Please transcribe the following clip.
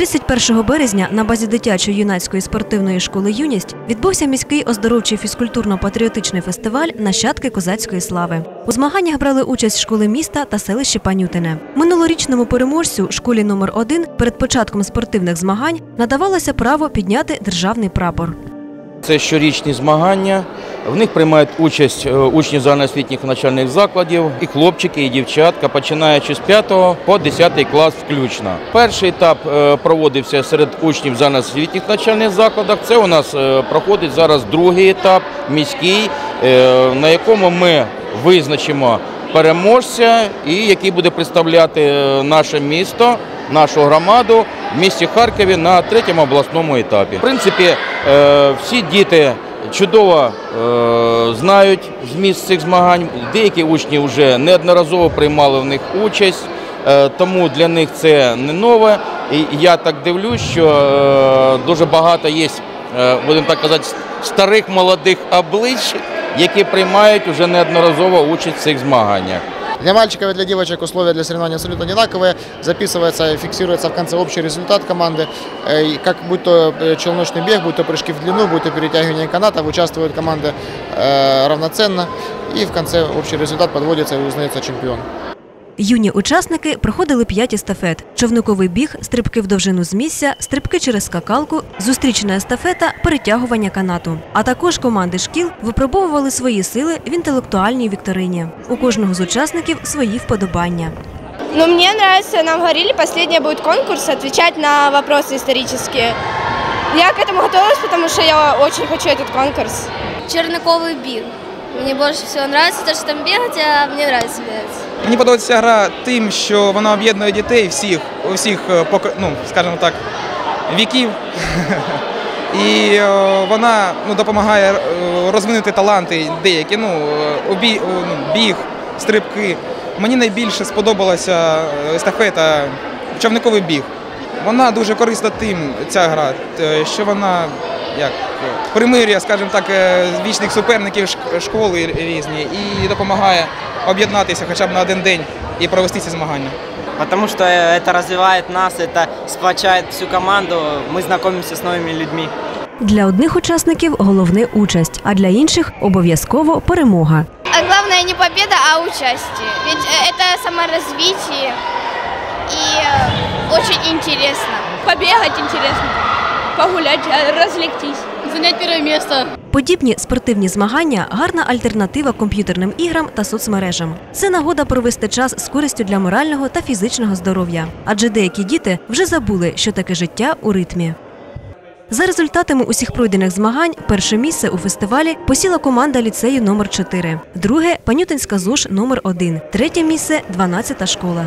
31 березня на базі дитячої юнацької спортивної школи Юність відбувся міський оздоровчий фізкультурно-патріотичний фестиваль Нащадки козацької слави. У змаганнях брали участь школи міста та селище Панютине. Минулорічному переможцю школі номер 1 перед початком спортивних змагань надавалося право підняти державний прапор. Це щорічні змагання. В них приймають участь е, учні загальноосвітніх навчальних закладів, і хлопчики, і дівчатка, починаючи з 5 по 10 клас включно. Перший етап е, проводився серед учнів загальноосвітніх навчальних закладах. Це у нас е, проходить зараз другий етап, міський, на якому ми визначимо переможця, і який буде представляти наше місто, нашу громаду в місті Харкові на третьому обласному етапі. В принципі, е, всі діти чудово е, знають зміст цих змагань. Деякі учні вже неодноразово приймали в них участь, е, тому для них це не нове. І я так дивлюсь, що дуже багато є, будемо так казати, старих молодих облич, які приймають вже неодноразово участь в цих змаганнях. Для мальчиков и для девочек условия для соревнований абсолютно одинаковые. Записывается, фиксируется в конце общий результат команды. Э, и Как будь то э, челночный бег, будь то прыжки в длину, будь то перетягивание канатов, участвуют команды э, равноценно. И в конце общий результат подводится и узнается чемпион. Юні учасники проходили п'ять естафет: човниковий біг, стрибки в довжину з місця, стрибки через скакалку, зустрічна естафета, перетягування канату. А також команди шкіл випробовували свої сили в інтелектуальній вікторині. У кожного з учасників свої вподобання. Ну, мне нравится, нам говорили, последний будет конкурс, отвечать на вопросы исторические. Я к этому готовилась, потому что я очень хочу этот конкурс. черниковый бег. Мне больше всего нравится то, что там бегать, а мне нравится бегать. Мені подобається гра тим, що вона об'єднує дітей всіх, усіх, е, ну, скажімо так, віків. І е, вона ну, допомагає е, розвинути таланти деякі, ну, обі, ну, біг, стрибки. Мені найбільше сподобалася естафета човниковий біг. Вона дуже корисна тим, ця гра, що вона як е, примирює, скажімо так, е, вічних суперників шк- школи різні і допомагає об'єднатися хоча б на один день і провести ці змагання. Потому что это развивает нас, это сплочает всю команду, мы знакомимся с новыми людьми. Для одних учасників головне участь, а для інших обов'язково перемога. А главное не победа, а участие. Ведь э, это саморазвитие и э, очень интересно. Побегать интересно, погулять, э. Занять первое место. Подібні спортивні змагання гарна альтернатива комп'ютерним іграм та соцмережам. Це нагода провести час з користю для морального та фізичного здоров'я, адже деякі діти вже забули, що таке життя у ритмі. За результатами усіх пройдених змагань, перше місце у фестивалі посіла команда ліцею номер 4 друге панютинська ЗОЖ номер 1 третє місце 12-та школа.